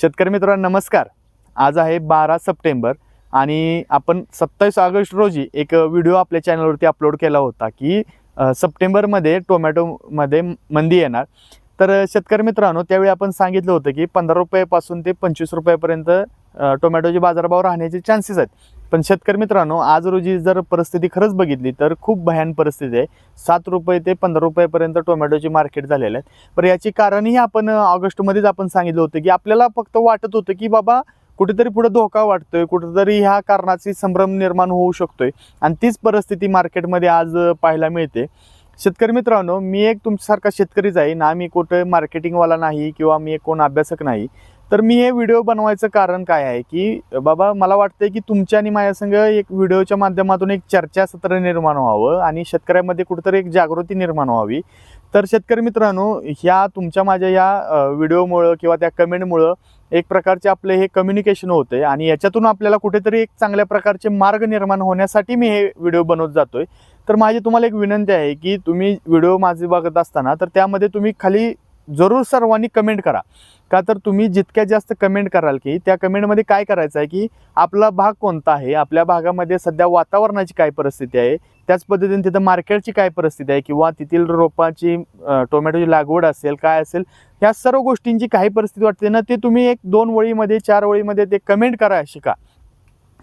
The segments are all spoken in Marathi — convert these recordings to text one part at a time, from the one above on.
शेतकरी मित्रांनो नमस्कार. आज आहे बारा सप्टेंबर आणि आपण सत्तावीस ऑगस्ट रोजी एक व्हिडिओ आपल्या चॅनलवरती अपलोड केला होता की सप्टेंबरमध्ये टोमॅटोमध्ये मंदी येणार. तर शेतकरी मित्रांनो त्यावेळी आपण सांगितलं होतं की पंधरा रुपयापासून ते पंचवीस रुपयापर्यंत टोमॅटोचे बाजारभाव राहण्याचे चान्सेस आहेत. पण शेतकरी मित्रांनो आज रोजी जर परिस्थिती खरंच बघितली तर खूप भयान परिस्थिती आहे. सात रुपये ते पंधरा रुपयापर्यंत टोमॅटोची मार्केट झालेलं आहेत पण याची कारणही आपण ऑगस्टमध्येच आपण सांगितलं होतं की आपल्याला फक्त वाटत होतं की बाबा कुठेतरी पुढे धोका वाटतोय कुठेतरी ह्या कारणाची संभ्रम निर्माण होऊ शकतोय. आणि तीच परिस्थिती मार्केटमध्ये आज पाहायला मिळते. शेतकरी मित्रांनो मी एक तुमच्यासारखा शेतकरीच आहे. ना मी कुठं मार्केटिंगवाला नाही किंवा मी एक कोण अभ्यासक नाही. तर मी हे व्हिडिओ बनवायचं कारण काय आहे की बाबा मला वाटतंय की तुमच्या आणि माझ्यासंग एक व्हिडिओच्या माध्यमातून एक चर्चासत्र निर्माण व्हावं आणि शेतकऱ्यामध्ये कुठंतरी एक जागृती निर्माण व्हावी. तर शेतकरी मित्रांनो ह्या तुमच्या माझ्या या व्हिडिओमुळं किंवा त्या कमेंटमुळं एक प्रकारचे आपले हे कम्युनिकेशन होते आणि याच्यातून आपल्याला कुठेतरी एक चांगल्या प्रकारचे मार्ग निर्माण होण्यासाठी मी हे व्हिडिओ बनवत जातोय. तर माझी तुम्हाला एक विनंती आहे की तुम्ही व्हिडिओ माझे बघत असताना तर त्यामध्ये तुम्ही खाली जरूर सर्वांनी कमेंट करा. का तर तुम्ही जितक्या जास्त कमेंट कराल की त्या कमेंटमध्ये काय करायचं आहे की आपला भाग कोणता आहे? आपल्या भागामध्ये सध्या वातावरणाची काय परिस्थिती आहे? त्याच पद्धतीने तिथं मार्केटची काय परिस्थिती आहे? किंवा तेथील रोपाची टोमॅटोची लागवड असेल काय असेल ह्या सर्व गोष्टींची काही परिस्थिती वाटते ना ते तुम्ही एक दोन वळीमध्ये चार वळीमध्ये ते कमेंट करा शिका.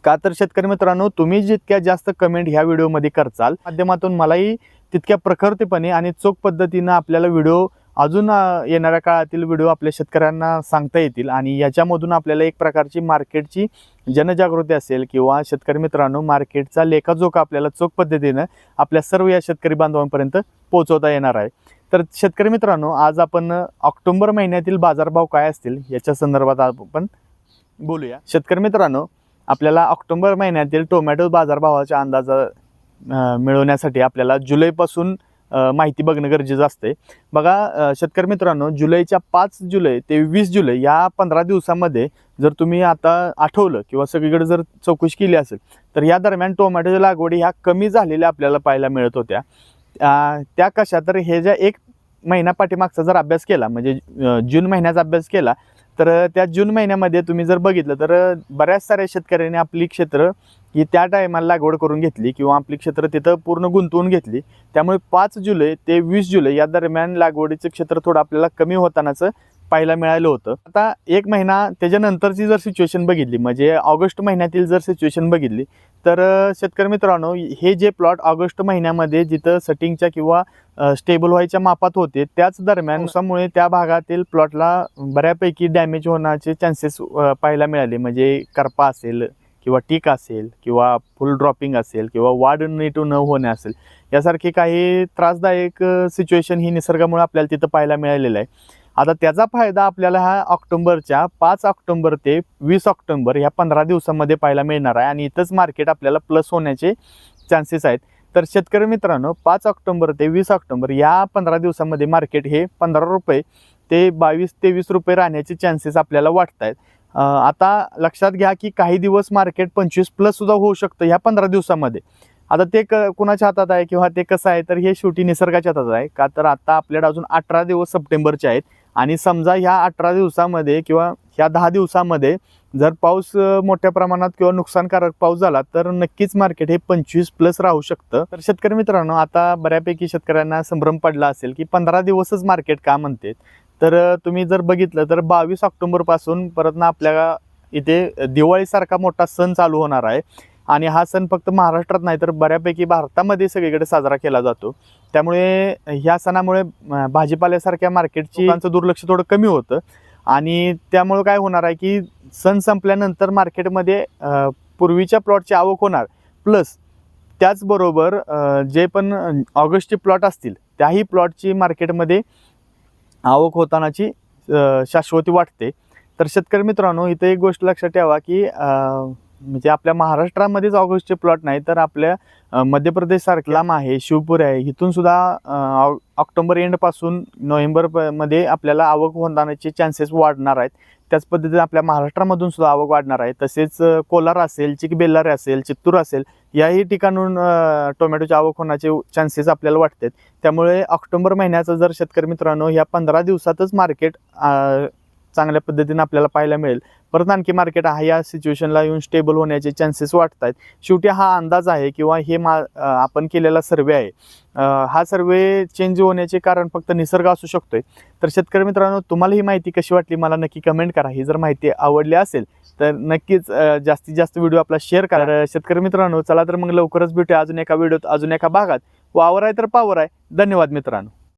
का तर शेतकरी मित्रांनो तुम्ही जितक्या जास्त कमेंट ह्या व्हिडिओमध्ये करचाल माध्यमातून मलाही तितक्या प्रखरतेपणे आणि चोख पद्धतीनं आपल्याला व्हिडिओ अजून येणाऱ्या काळातील व्हिडिओ आपल्या शेतकऱ्यांना सांगता येतील आणि याच्यामधून आपल्याला एक प्रकारची मार्केटची जनजागृती असेल किंवा शेतकरी मित्रांनो मार्केटचा लेखाजोखा आपल्याला चोख पद्धतीनं आपल्या सर्व या शेतकरी बांधवांपर्यंत पोहोचवता येणार आहे. तर शेतकरी मित्रांनो आज आपण ऑक्टोबर महिन्यातील बाजारभाव काय असतील याच्या संदर्भात आपण बोलूया. शेतकरी मित्रांनो आपल्याला ऑक्टोबर महिन्यातील टोमॅटो बाजारभावाचा अंदाजा मिळवण्यासाठी आपल्याला जुलैपासून माहिती बघणं गरजेचं असते बघा शेतकरी मित्रांनो जुलैच्या पाच जुलै ते वीस जुलै या पंधरा दिवसामध्ये जर तुम्ही आता आठवलं किंवा सगळीकडे जर चौकशी केली असेल तर या दरम्यान टोमॅटोच्या लागवडी ह्या कमी झालेल्या आपल्याला पाहायला मिळत होत्या. त्या कशा तर हे ज्या एक महिना पाठीमागचा जर अभ्यास केला म्हणजे जून महिन्याचा अभ्यास केला तर त्या जून महिन्यामध्ये तुम्ही जर बघितलं तर बऱ्याच साऱ्या शेतकऱ्यांनी आपली क्षेत्र ही त्या टायमाला लागवड करून घेतली किंवा आपली क्षेत्र तिथं पूर्ण गुंतवून घेतली. त्यामुळे पाच जुलै ते वीस जुलै या दरम्यान लागवडीचं क्षेत्र थोडं आपल्याला कमी होतानाचं पाहायला मिळालं होतं. आता एक महिना त्याच्यानंतरची जर सिच्युएशन बघितली म्हणजे ऑगस्ट महिन्यातील जर सिच्युएशन बघितली तर शेतकरी मित्रांनो हे जे प्लॉट ऑगस्ट महिन्यामध्ये जिथं सटिंगच्या किंवा स्टेबल व्हायच्या मापात होते त्याच दरम्यान पावसामुळे त्या भागातील प्लॉटला बऱ्यापैकी डॅमेज होण्याचे चान्सेस पाहायला मिळाले. म्हणजे करपा असेल किंवा टीक असेल किंवा फुल ड्रॉपिंग असेल किंवा वाढ नीट न होणे असेल यासारखे काही त्रासदायक सिच्युएशन ही निसर्गामुळे आपल्याला तिथं पाहायला मिळालेलं आहे. आता त्याचा फायदा आपल्याला हा ऑक्टोंबरच्या पाच ऑक्टोंबर ते वीस ऑक्टोंबर ह्या पंधरा दिवसामध्ये पाहायला मिळणार आहे आणि इथंच मार्केट आपल्याला प्लस होण्याचे चान्सेस आहेत. तर शेतकरी मित्रांनो पाच ऑक्टोंबर ते वीस ऑक्टोंबर या पंधरा दिवसामध्ये मार्केट हे पंधरा रुपये ते बावीस तेवीस रुपये राहण्याचे चान्सेस आपल्याला वाटत आहेत आता लक्षात घ्या की काही दिवस मार्केट पंचवीस प्लस सुद्धा होऊ शकतं ह्या पंधरा दिवसामध्ये. आता ते क कुणाच्या हातात आहे किंवा ते कसं आहे तर हे शेवटी निसर्गाच्या हातात आहे. का तर आता आपल्याकडे अजून अठरा दिवस सप्टेंबरचे आहेत. आणि समजा ह्या अठरा दिवसामध्ये किंवा ह्या दहा दिवसामध्ये जर पाऊस मोठ्या प्रमाणात किंवा नुकसानकारक पाऊस झाला तर नक्कीच मार्केट हे पंचवीस प्लस राहू शकतं. तर शेतकरी मित्रांनो आता बऱ्यापैकी शेतकऱ्यांना संभ्रम पडला असेल की पंधरा दिवसच मार्केट का म्हणते तर तुम्ही जर बघितलं तर बावीस ऑक्टोबरपासून परत ना आपल्या इथे दिवाळीसारखा मोठा सण चालू होणार आहे. आणि हा सण फक्त महाराष्ट्रात नाही तर बऱ्यापैकी भारतामध्ये सगळीकडे साजरा केला जातो. त्यामुळे ह्या सणामुळे भाजीपाल्यासारख्या मार्केटची त्यांचं दुर्लक्ष थोडं कमी होतं. आणि त्यामुळं काय होणार आहे की सण संपल्यानंतर मार्केटमध्ये पूर्वीच्या प्लॉटची आवक होणार. प्लस त्याचबरोबर जे पण ऑगस्टचे प्लॉट असतील त्याही प्लॉटची मार्केटमध्ये आवक होतानाची शाश्वती वाटते. तर शेतकरी मित्रांनो इथं एक गोष्ट लक्षात ठेवा की म्हणजे आपल्या महाराष्ट्रामध्येच ऑगस्टचे प्लॉट नाही तर आपल्या मध्य प्रदेश सारखलाम आहे शिवपूर आहे. इथून सुद्धा ऑक्टोबर एंडपासून नोव्हेंबरमध्ये आपल्याला आवक होतानाचे चान्सेस वाढणार आहेत. त्याच पद्धतीने आपल्या महाराष्ट्रामधून सुद्धा आवक वाढणार आहे. तसेच कोलार असेल चिकबेल्लारे असेल चित्तूर असेल याही ठिकाणून टोमॅटोची आवक होण्याचे चान्सेस आपल्याला वाटतात. त्यामुळे ऑक्टोबर महिन्याचं जर शेतकरी मित्रांनो ह्या पंधरा दिवसातच मार्केट चांगल्या पद्धतीने आपल्याला पाहायला मिळेल. परत आणखी मार्केट हा या सिच्युएशनला येऊन स्टेबल होण्याचे चान्सेस वाटत आहेत शेवटी हा अंदाज आहे किंवा हे मा आपण केलेला सर्वे आहे. हा सर्वे चेंज होण्याचे कारण फक्त निसर्ग असू शकतोय. तर शेतकरी मित्रांनो तुम्हाला ही माहिती कशी वाटली मला नक्की कमेंट करा. ही जर माहिती आवडली असेल तर नक्कीच जास्तीत जास्त व्हिडिओ आपला शेअर करा. शेतकरी मित्रांनो चला तर मग लवकरच भेटूया अजून एका व्हिडिओत अजून एका भागात. वावर आहे तर पावर आहे. धन्यवाद मित्रांनो.